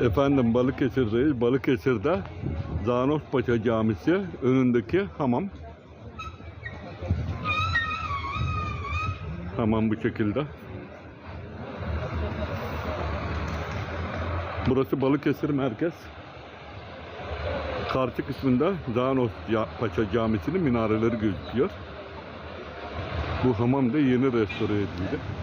Efendim Balıkesir'deyiz. Balıkesir'de Zanospaşa Camisi önündeki hamam. Hamam bu şekilde. Burası Balıkesir merkez. Karşı kısmında Zanospaşa Camisi'nin minareleri gözüküyor. Bu hamam da yeni restore edildi.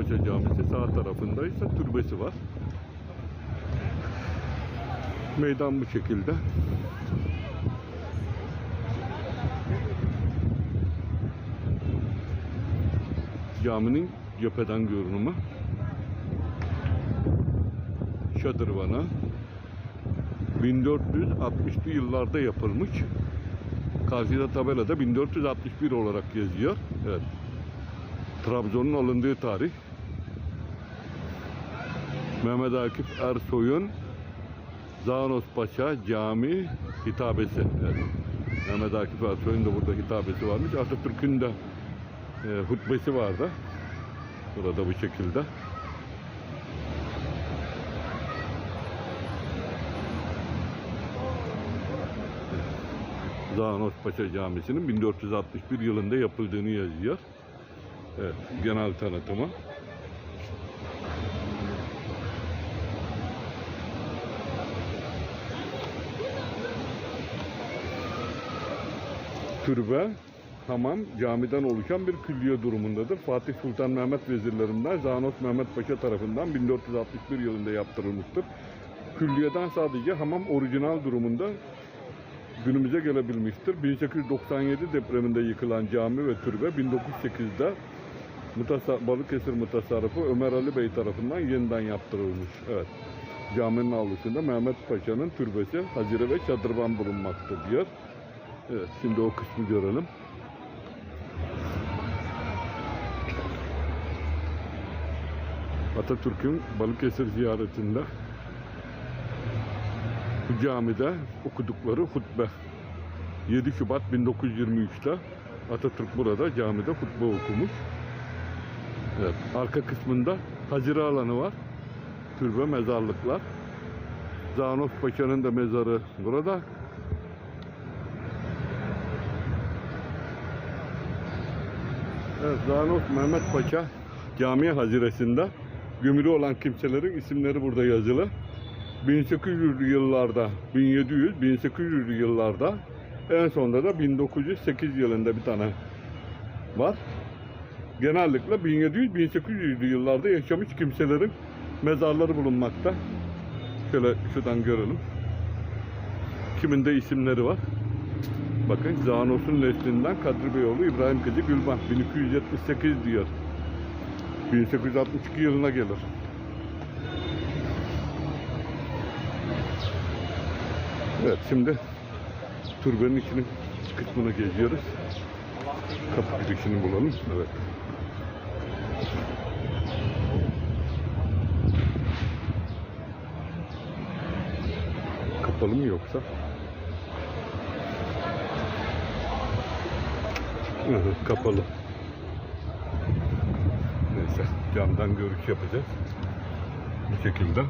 Zanospaşa Camisi sağ tarafında ise türbesi var. Meydan bu şekilde. Caminin cepheden görünümü. Şadırvanı 1460'lı yıllarda yapılmış. Karşıda tabelada 1461 olarak yazıyor. Evet. Trabzon'un alındığı tarih. Mehmet Akif Ersoy'un Zanos Paşa Cami hitabesi. Evet. Mehmet Akif Ersoy'un da burada hitabesi varmış. Atatürk'ün de e, hutbesi vardı. Burada bu şekilde. Zanos Paşa Camisi'nin 1461 yılında yapıldığını yazıyor. Evet, genel tanıtımı. Türbe, hamam, camiden oluşan bir külliye durumundadır. Fatih Sultan Mehmet vezirlerinden Zanos Mehmet Paşa tarafından 1461 yılında yaptırılmıştır. Külliyeden sadece hamam orijinal durumunda günümüze gelebilmiştir. 1897 depreminde yıkılan cami ve türbe 1908'de Mutasa, Balıkesir Mutasarrıfı Ömer Ali Bey tarafından yeniden yaptırılmış. Evet. Caminin avlusunda Mehmet Paşa'nın türbesi, hazire ve şadırvan bulunmakta diyor. Evet, şimdi o kısmı görelim. Atatürk'ün Balıkesir ziyaretinde bu camide okudukları hutbe 7 Şubat 1923'te Atatürk burada camide hutbe okumuş. Evet, arka kısmında hazire alanı var. Türbe mezarlıklar. Zanos Paşa'nın da mezarı burada. Evet, Zanos Mehmet Paşa Cami Haziresinde gömülü olan kimselerin isimleri burada yazılı. 1800'lü yıllarda, 1700, 1800'lü yıllarda en sonunda da 1908 yılında bir tane var. Genellikle 1700-1800'lü yıllarda yaşamış kimselerin mezarları bulunmakta. Şöyle şuradan görelim. Kiminde isimleri var. Bakın Zanos'un neslinden Kadri Beyoğlu İbrahim Kızı Gülban 1278 diyor. 1862 yılına gelir. Evet şimdi türbenin içinin kısmını geziyoruz. Kapı girişini bulalım. Evet. Kapalı mı yoksa? Kapalı. Neyse camdan görüş yapacağız. Bu şekilde.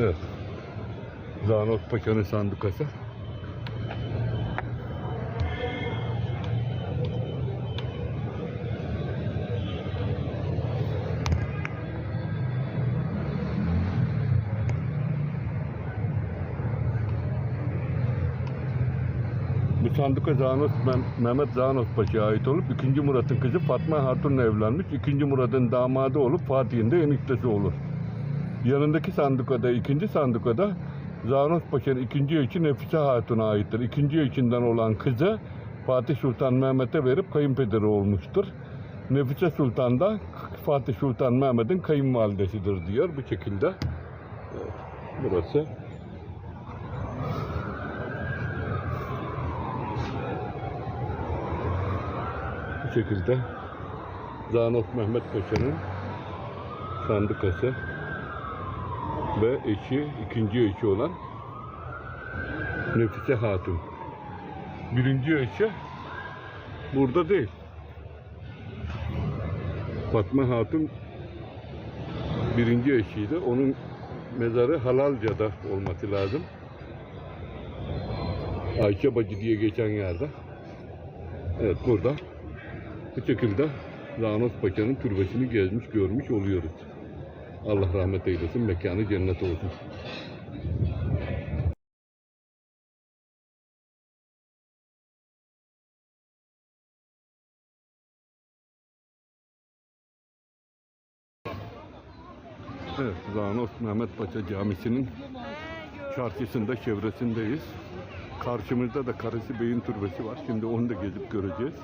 Evet. Zanos Paşa'nın sandukası. Bu sanduka Zanos, Mehmet Zanos Paşa'ya ait olup 2. Murat'ın kızı Fatma Hatun'la evlenmiş. 2. Murat'ın damadı olup Fatih'in de eniştesi olur. Yanındaki sandukada, ikinci sandukada Zanos Paşa'nın ikinci eşi Nefise Hatun'a aittir. İkinci eşinden olan kızı Fatih Sultan Mehmet'e verip kayınpederi olmuştur. Nefise Sultan da Fatih Sultan Mehmet'in kayınvalidesidir diyor bu şekilde. Burası Bu şekilde Zanof Mehmet Paşa'nın sandıkası ve eşi, ikinci eşi olan Nefise Hatun. Birinci eşi burada değil. Fatma Hatun birinci eşiydi. Onun mezarı Halalca'da olması lazım. Ayşe Bacı diye geçen yerde. Evet burada bu şekilde Zanos Paşa'nın türbesini gezmiş görmüş oluyoruz. Allah rahmet eylesin, mekanı cennet olsun. Evet, Zanos Mehmet Paşa Camisi'nin çarşısında, çevresindeyiz. Karşımızda da Karesi Bey'in türbesi var. Şimdi onu da gezip göreceğiz.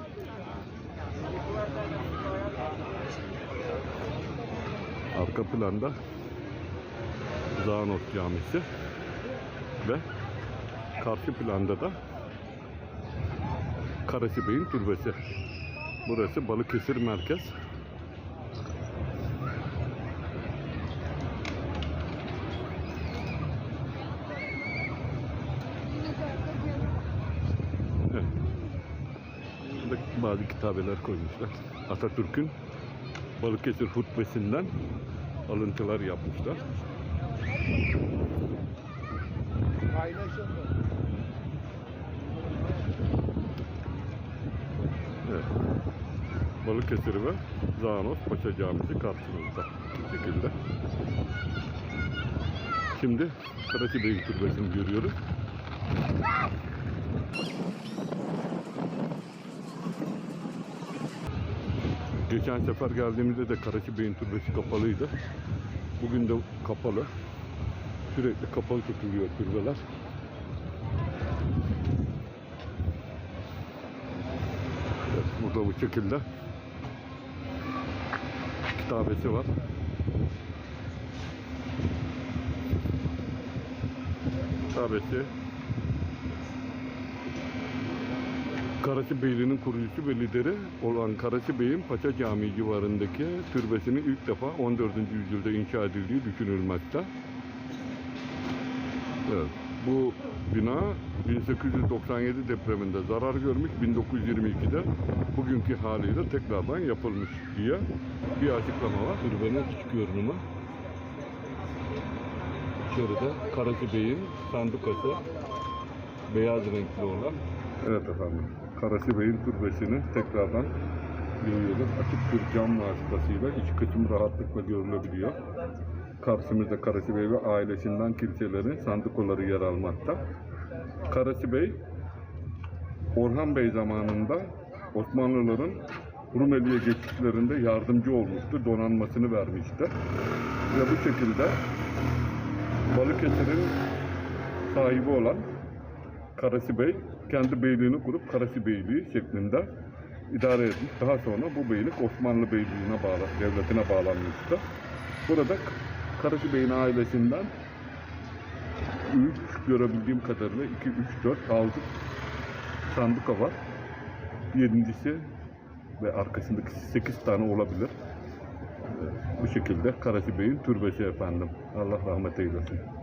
Arka planda Zanos Camisi ve karşı planda da Karesi Bey'in türbesi. Burası Balıkesir merkez. Evet. Burada bazı kitabeler koymuşlar. Atatürk'ün Balıkesir hutbesinden alıntılar yapmışlar. Evet. Balıkesir ve Zanos Paşa Camisi karşımızda. Bu şekilde. Şimdi Karachi Bey Türbesi'ni görüyoruz. Geçen sefer geldiğimizde de Karachi Bey'in türbesi kapalıydı. Bugün de kapalı. Sürekli kapalı tutuluyor türbeler. Evet, burada bu şekilde kitabesi var. Kitabesi Karachi Beyliği'nin kurucusu ve lideri olan Karachi Bey'in Paşa Camii civarındaki türbesinin ilk defa 14. yüzyılda inşa edildiği düşünülmekte. Evet, bu bina 1897 depreminde zarar görmüş, 1922'de bugünkü haliyle tekrardan yapılmış diye bir açıklama var. Türbenin iç görünümü. İçeride Karachi Bey'in sandukası beyaz renkli olan. Evet efendim. Karachi Bey'in türbesini tekrardan görüyoruz. Açık bir cam vasıtasıyla iç kısım rahatlıkla görülebiliyor. Karşımızda Karachi Bey ve ailesinden kimselerin sandukoları yer almakta. Karachi Bey, Orhan Bey zamanında Osmanlıların Rumeli'ye geçişlerinde yardımcı olmuştu, donanmasını vermişti. Ve bu şekilde Balıkesir'in sahibi olan Karasi Bey kendi beyliğini kurup Karasi Beyliği şeklinde idare etmiş. Daha sonra bu beylik Osmanlı Beyliği'ne bağlı, devletine bağlanmıştı. Burada Karasi Bey'in ailesinden 3 görebildiğim kadarıyla 2, 3, 4, 6 sanduka var. Yedincisi ve arkasındaki 8 tane olabilir. Bu şekilde Karasi Bey'in türbesi efendim. Allah rahmet eylesin.